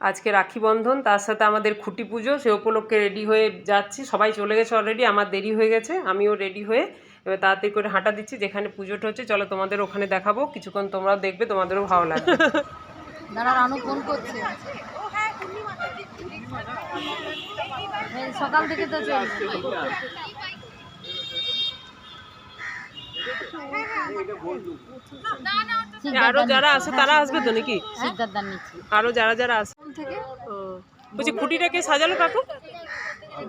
আজকে রাখি বন্ধন তার সাথে আমাদের খুঁটি পুজো সে উপলক্ষে রেডি হয়ে যাচ্ছি। সবাই চলে গেছে অলরেডি আমার দেরি হয়ে গেছে আমিও রেডি হয়ে এবার তাড়াতাড়ি করে হাঁটা দিচ্ছি যেখানে পুজোটা হচ্ছে। চলো তোমাদের ওখানে দেখাবো কিছুক্ষণ তোমরাও দেখবে তোমাদেরও ভালো লাগবে। দাঁড়া রানু ফোন করছে। সকাল থেকে তো আরও যারা আছে তারা আসবে তো নাকি? সিদ্ধার্থ আরও যারা যারা আছে থেকে? ও, বলছি খুঁটিটাকে সাজালো কাকু?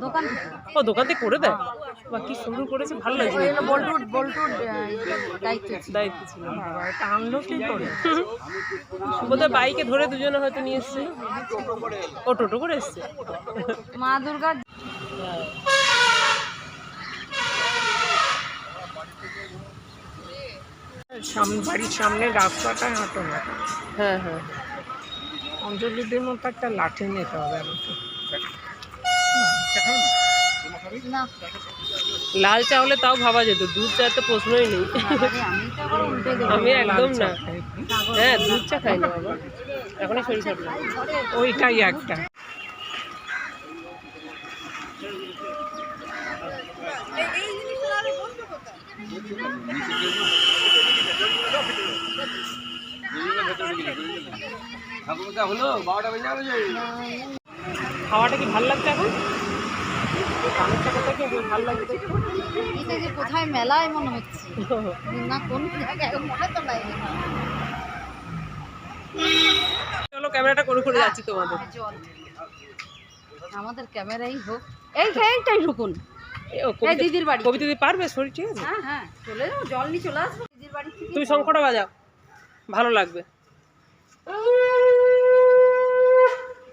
দোকান ও দোকান থেকে করে দেয়? বা কি সুন্দর করেছে ভালো লাগছে। বল্টুর বল্টুর দায়িত্ব দায়িত্ব ছিল। এটা কি করে? বোধহয় বাইকে ধরে দুজনে হয়তো নিয়ে এসছে ও টোটো করে এসছে? মা দুর্গা সামনে বাড়ির সামনে রাস্তাটায় হাঁটো না। হ্যাঁ হ্যাঁ। অঞ্জলিদের মতো একটা লাঠি নিতে হবে আমাকে। লাল চা হলে তাও ভাবা যেত দুধ চা তো প্রশ্নই নেই। আমি একদম না। হ্যাঁ দুধ চা খাই না বাবা। এখনই শরীর খারাপ। ওইটাই একটা। খাওয়াটা কি ভালো লাগছে এখন? কানের টাকাটা কি ভালো লাগছে। এটা যে কোথায় মেলায় মনে হচ্ছে? না কোন জায়গায়? মনে তো নাই। চলো ক্যামেরাটা করে করে যাচ্ছি তোমাদের। আমাদের ক্যামেরাই হোক। এই এইটাই ঢুকুন। ও, এই দিদির বাড়ি। কবিতা দিদি পারবে শরীর ঠিক আছে? হ্যাঁ হ্যাঁ চলে যাও জল নিয়ে চলে আসব। দিদির বাড়ি থেকে তুমি শঙ্কটা বাজাও। ভালো লাগবে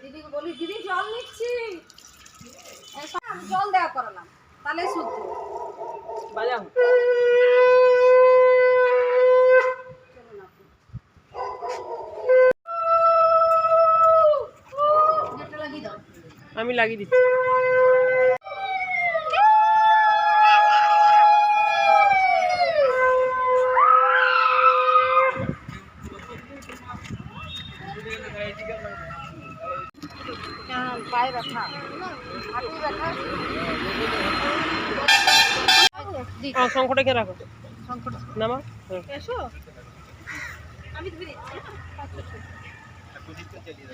দিদিকে বলি দিদি জল নিচ্ছি এই সব আমি জল দেওয়া করালাম তাহলে শুদ্ধ বাজাও গেটটা লাগিয়ে দাও আমি লাগিয়ে দিচ্ছি। হ্যাঁ পায়ে ব্যথা হাঁটু ব্যথা দি ও শঙ্কটা কে রাখো। সংকট নামা? এসো। আমি ধরে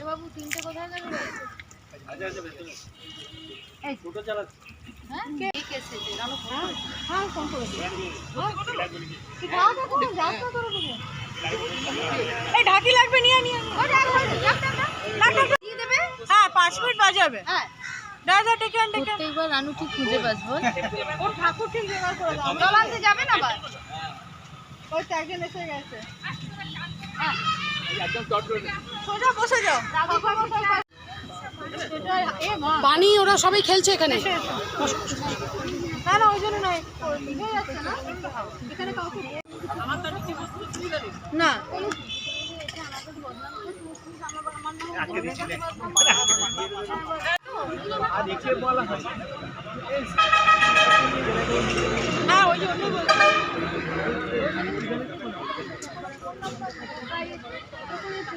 বাবু তিনটে কোথায় যাবে হ্যাঁ হ্যাঁ হ্যাঁ ঢাকি লাগবে নিয়ে নিয়ে। হ্যাঁ পাঁচ মিনিট বাজাবে। হ্যাঁ। দাদা ডেকে আন, ডেকে প্রত্যেকবার রানু ঠিক খুঁজে বাঁচবো ও ঠাকুর ঠিক জোগাড় করে দাও। জল যাবে না আবার? ওই তো একজন এসে গেছে। সোজা বসে যাও। এ মা পানি ওরা সবাই খেলছে এখানে। না হ্যাঁ ওই জন্য বলছি।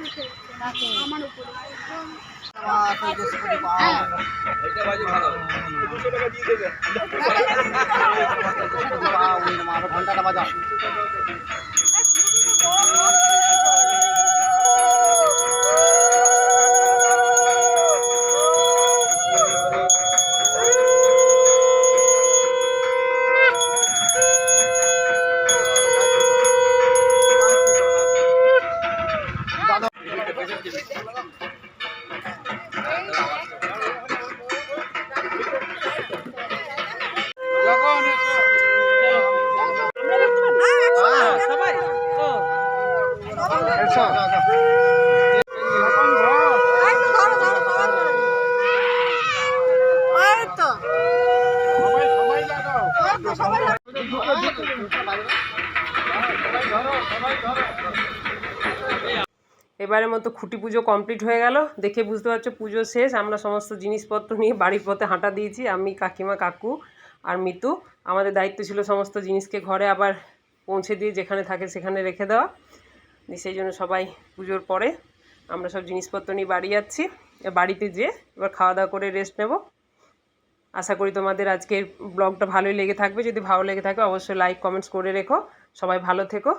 আমি নিচে হ্যাঁ ঘন্টাটা বাজাও এবারের মতো খুঁটি পুজো কমপ্লিট হয়ে গেল। দেখে বুঝতে পারছ পুজো শেষ। আমরা সমস্ত জিনিসপত্র নিয়ে বাড়ির পথে হাঁটা দিয়েছি। আমি কাকিমা, কাকু আর মিতু। আমাদের দায়িত্ব ছিল সমস্ত জিনিসকে ঘরে আবার পৌঁছে দিয়ে যেখানে থাকে সেখানে রেখে দেওয়া। সেই জন্য সবাই পুজোর পরে আমরা সব জিনিসপত্র নিয়ে বাড়ি যাচ্ছি। বাড়িতে যেয়ে এবার খাওয়া দাওয়া করে রেস্ট নেব। আশা করি তোমাদের আজকের ব্লগটা ভালোই লেগে থাকবে। যদি ভালো লেগে থাকে, অবশ্যই লাইক কমেন্টস করে রেখো। সবাই ভালো থেকো।